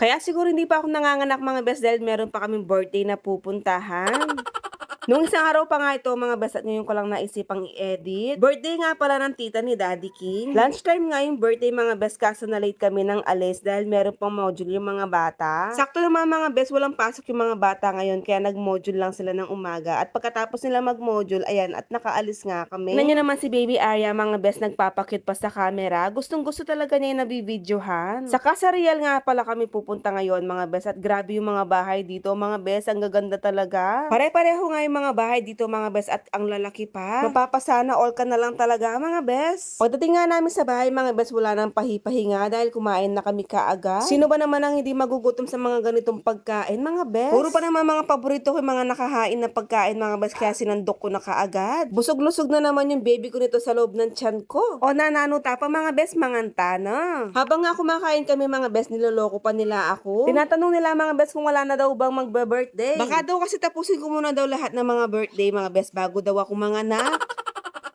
Kaya siguro hindi pa ako nanganganak mga best dahil meron pa kaming birthday na pupuntahan. Nung isang araw pa nga ito mga best at ngayon ko lang naisipang i-edit. Birthday nga pala ng tita ni Daddy King. Lunchtime nga yung birthday mga best kaso na late kami ng alis dahil meron pang module yung mga bata. Sakto naman mga best walang pasok yung mga bata ngayon kaya nag-module lang sila ng umaga. At pagkatapos nila mag-module, ayan at nakaalis nga kami. Tingnan nyo naman si Baby Arya mga best nagpapakit pa sa camera. Gustong gusto talaga niya yung nabibidyohan. Sa Casa Real nga pala kami pupunta ngayon mga best at grabe yung mga bahay dito mga best. Ang gaganda talaga. Pare-pareho nga yung mga bahay dito mga best at ang lalaki pa. Mapapasana all ka na lang talaga mga best. Pagdating nga namin sa bahay mga best wala nang pahi-pahinga dahil kumain na kami kaagad. Sino ba naman ang hindi magugutom sa mga ganitong pagkain mga best? Puro pa naman mga paborito ko yung mga nakahain na pagkain mga best kaya sinandok ko na kaagad. Busog-lusog na naman yung baby ko nito sa loob ng tiyan ko. O nananuta pa mga best manganta na. Habang nga kumakain kami mga best niloloko pa nila ako. Tinatanong nila mga best kung wala na daw bang magbe-birthday. Baka daw kasi tapusin ko muna daw lahat ng mga birthday mga best bago daw ako mga anak.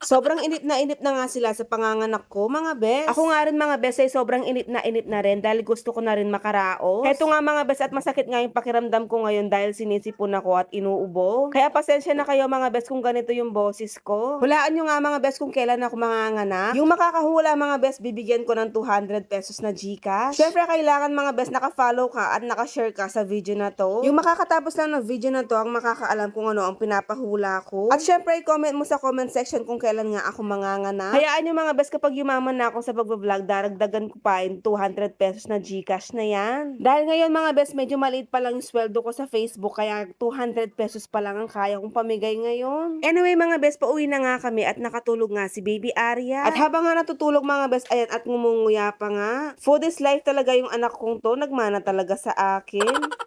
Sobrang inip na inip na nga sila sa panganganak ko, mga bes. Ako nga rin mga bes ay sobrang inip na inip na rin dahil gusto ko na rin makaraos. Heto nga mga bes at masakit nga yung pakiramdam ko ngayon dahil sinisipon ako at inuubo. Kaya pasensya na kayo mga bes kung ganito yung boses ko. Hulaan nyo nga mga bes kung kailan ako manganganak. Yung makakahula mga bes, bibigyan ko ng 200 pesos na Gcash. Syempre kailangan mga bes naka-follow ka at naka-share ka sa video na to. Yung makakatapos lang ng video na to ang makakaalam kung ano ang pinapahula ko. At syempre i-comment mo sa comment section kung kailan nga ako manganganak. Hayaan nyo mga bes kapag yumaman na ako sa pagbablog, daragdagan ko pa yung 200 pesos na Gcash na yan. Dahil ngayon mga bes, medyo maliit pa lang yung sweldo ko sa Facebook, kaya 200 pesos pa lang ang kaya kong pamigay ngayon. Anyway mga bes, pauwi na nga kami at nakatulog nga si Baby Arya. At habang nga natutulog mga bes, ayan at ngumunguya pa nga. Food is life talaga yung anak kong to, nagmana talaga sa akin.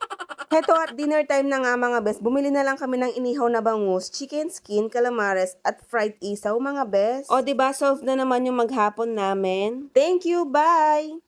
Heto at dinner time na nga mga best, bumili na lang kami ng inihaw na bangus, chicken skin, calamares, at fried isaw mga best. O ba diba, solve na naman yung maghapon namin. Thank you, bye!